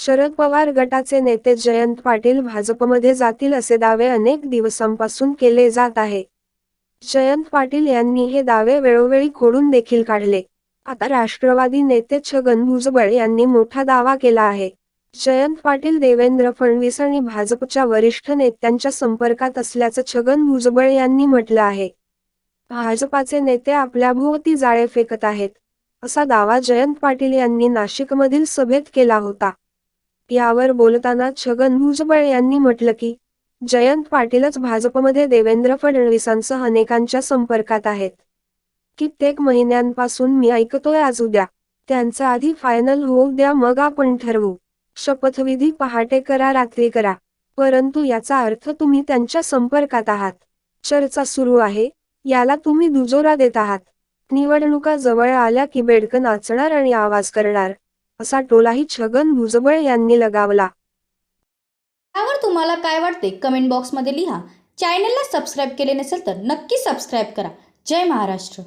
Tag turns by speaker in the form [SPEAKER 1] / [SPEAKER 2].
[SPEAKER 1] शरद पवार गटाचे नेते जयंत पाटील भाजपमध्ये जातील असे दावे अनेक दिवसांपासून केले जात आहे. जयंत पाटील यांनी हे दावे वेळोवेळी खोडून देखील काढले. आता राष्ट्रवादी नेते छगन भुजबळ यांनी मोठा दावा केला आहे. जयंत पाटील देवेंद्र फडणवीस आणि भाजपच्या वरिष्ठ नेत्यांच्या संपर्कात असल्याचं छगन भुजबळ यांनी म्हटलं आहे. भाजपाचे नेते आपल्या भोवती जाळे फेकत आहेत असा दावा जयंत पाटील यांनी नाशिकमधील सभेत केला होता. यावर बोलताना छगन भुजबळ यांनी म्हटलं की जयंत पाटीलच भाजपमध्ये देवेंद्र फडणवीसांसह अनेकांच्या संपर्कात आहेत. कित्येक महिन्यांपासून मी ऐकतोय आज उद्या त्यांचा आधी फायनल होऊ द्या मग आपण ठरवू. शपथविधी पहाटे करा रात्री करा. परंतु याचा अर्थ तुम्ही त्यांच्या संपर्कात आहात. चर्चा सुरू आहे याला तुम्ही दुजोरा देत आहात. निवडणुका जवळ आल्या की बेडकं नाचणार आणि आवाज करणार. असा टोलाही छगन भुजबळ यांनी लगावला.
[SPEAKER 2] त्यावर तुम्हाला काय वाटते? कमेंट बॉक्समध्ये लिहा. चॅनलला सबस्क्राईब केले नसेल तर नक्की सबस्क्राईब करा. जय महाराष्ट्र.